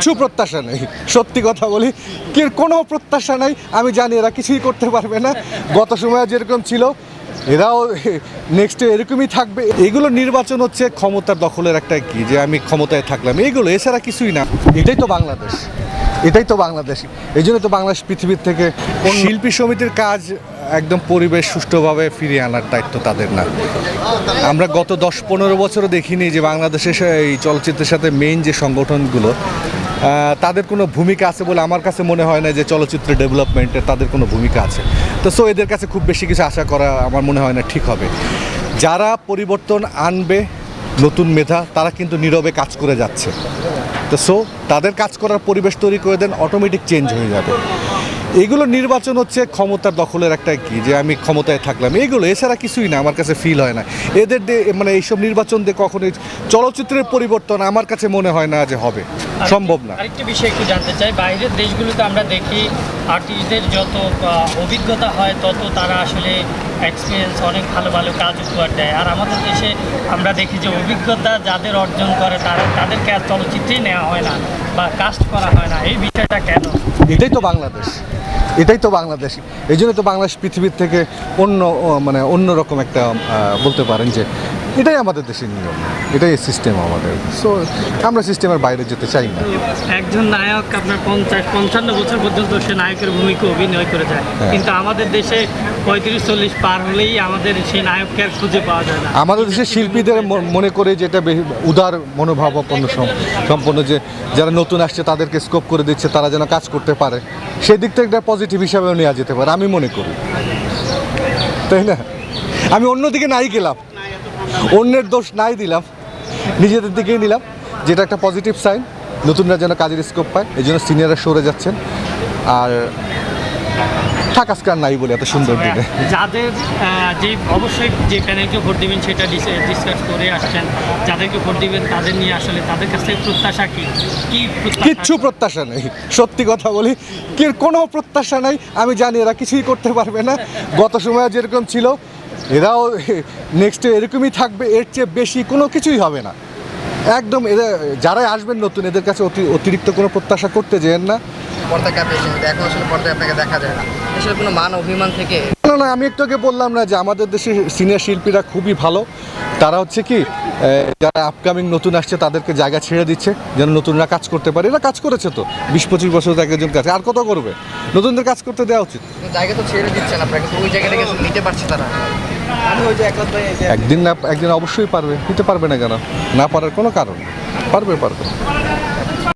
কিছু প্রত্যাশা নেই। সত্যি কথা বলি, কি কোনো প্রত্যাশা নাই, আমি জানি এরা কিছুই করতে পারবে না। গত সময় যেরকম ছিল, এরাও নেক্সট এরকমই থাকবে। এগুলো নির্বাচন হচ্ছে ক্ষমতার দখলের একটা কি, যে আমি ক্ষমতায় থাকলাম। এইগুলো এছাড়া কিছুই না। এটাই তো বাংলাদেশ। এটাই তো বাংলাদেশ। এই জন্য তো বাংলাদেশ পৃথিবীর থেকে শিল্পী সমিতির কাজ একদম পরিবেশ সুষ্ঠুভাবে ফিরিয়ে আনার দায়িত্ব তাদের না। আমরা গত দশ পনেরো বছরও দেখিনি যে বাংলাদেশের এই চলচ্চিত্রের সাথে মেইন যে সংগঠনগুলো তাদের কোনো ভূমিকা আছে বলে আমার কাছে মনে হয় না যে চলচ্চিত্র ডেভেলপমেন্টে তাদের কোনো ভূমিকা আছে। তো সো এদের কাছে খুব বেশি কিছু আশা করা আমার মনে হয় না ঠিক হবে। যারা পরিবর্তন আনবে, নতুন মেধা, তারা কিন্তু নীরবে কাজ করে যাচ্ছে। তো সো তাদের কাজ করার পরিবেশ তৈরি করে দেন অটোমেটিক চেঞ্জ হয়ে যাবে। এগুলো নির্বাচন হচ্ছে ক্ষমতার দখলের একটা কি? যে আমি ক্ষমতায় থাকলাম। এগুলো এছাড়া কিছুই না আমার কাছে ফিল হয় না। এদের মানে এইসব নির্বাচন দিয়ে কখনোই চলচ্চিত্রের পরিবর্তন আমার কাছে মনে হয় না যে হবে। সম্ভব না। আরেকটি বিষয় একটু জানতে চাই। বাইরের দেশগুলোতে আমরা দেখি আর্টিস্টদের যত অভিজ্ঞতা হয় তত তারা আসলে এক্সপিরিয়েন্স অনেক ভালো ভালো কাজ উপহার দেয়। আর আমাদের দেশে আমরা দেখি যে অভিজ্ঞতা যাদের অর্জন করে তারা তাদেরকে আর চলচ্চিত্রেই নেওয়া হয় না বা কাস্ট করা হয় না। এই বিষয়টা কেন? এটাই তো বাংলাদেশ। এটাই তো বাংলাদেশ। এই জন্য তো বাংলাদেশ পৃথিবীর থেকে অন্য মানে অন্যরকম একটা বলতে পারেন যে এটাই আমাদের দেশের নিয়ম। এটাই সিস্টেম আমাদের। সো আমরা সিস্টেমের বাইরে যেতে চাই না। একজন নায়ক আপনার পঞ্চাশ পঞ্চান্ন বছর পর্যন্ত সে নায়কের ভূমিকা অভিনয় করে যায়। হ্যাঁ। কিন্তু আমাদের দেশে পঁয়ত্রিশ চল্লিশ পার হলেই আমাদের সেই নায়ককে আর খুঁজে পাওয়া যায় না। আমাদের দেশের শিল্পীদের মনে করে যে এটা বেশি উদার মনোভাবাপন্ন সম- সম্পন্ন যে যারা নতুন আসছে তাদেরকে স্কোপ করে দিচ্ছে তারা যেন কাজ করতে পারে। সেই দিক থেকে একটা পজিটিভ হিসাবে নেওয়া যেতে পারে, আমি মনে করি। তাই না? আমি অন্যদিকে নাই গেলাম। অন্যের দোষ নাই দিলাম। নিজেদের দিকেই নিলাম। যেটা একটা পজিটিভ সাইন নতুনরা যেন কাজের স্কোপ পায়, এই জন্য সিনিয়ররা সরে যাচ্ছেন। আর আজকে আর নাই বলে এত সুন্দর দিনে। যাদের যে অবশ্যই যে প্যানেলকে ভোট দিবেন সেটা ডিসকাস করে আসছেন যাদেরকে ভোট দিবেন তাদের নিয়ে আসলে তাদের কাছ থেকে প্রত্যাশা কি? কি কিচ্ছু প্রত্যাশা নেই। সত্যি কথা বলি কি কোনো প্রত্যাশা নাই। আমি জানি এরা কিছুই করতে পারবে না। গত সময়ে যেরকম ছিল এরাও নেক্সট এরকমই থাকবে এর চেয়ে বেশি কোনো কিছুই হবে না। একদম এদের যারাই আসবেন নতুন এদের কাছে অতি- অতিরিক্ত কোনো প্রত্যাশা করতে যেন না। পর্দা কাপে এখন আসলে পর্দায় আপনাকে দেখা যায় না। আসলে কোনো মান অভিমান থেকে না না আমি একটু আগে বললাম না যে আমাদের দেশের সিনিয়র শিল্পীরা খুবই ভালো। তারা হচ্ছে কি যারা আপকামিং নতুন আসছে তাদেরকে জায়গা ছেড়ে দিচ্ছে যেন নতুনরা কাজ করতে পারে। এরা কাজ করেছে তো বিশ পঁচিশ বছর থেকে একজন কাজ আর কত করবে? নতুনদের কাজ করতে দেওয়া উচিত। জায়গা তো ছেড়ে দিচ্ছেন আপনারা কিন্তু ওই জায়গাটাকে নিতে পারছে তারা। একদিন না, একদিন অবশ্যই পারবে। নিতে পারবে না কেন? না পারার কোনো কারণ পারবে পারবে।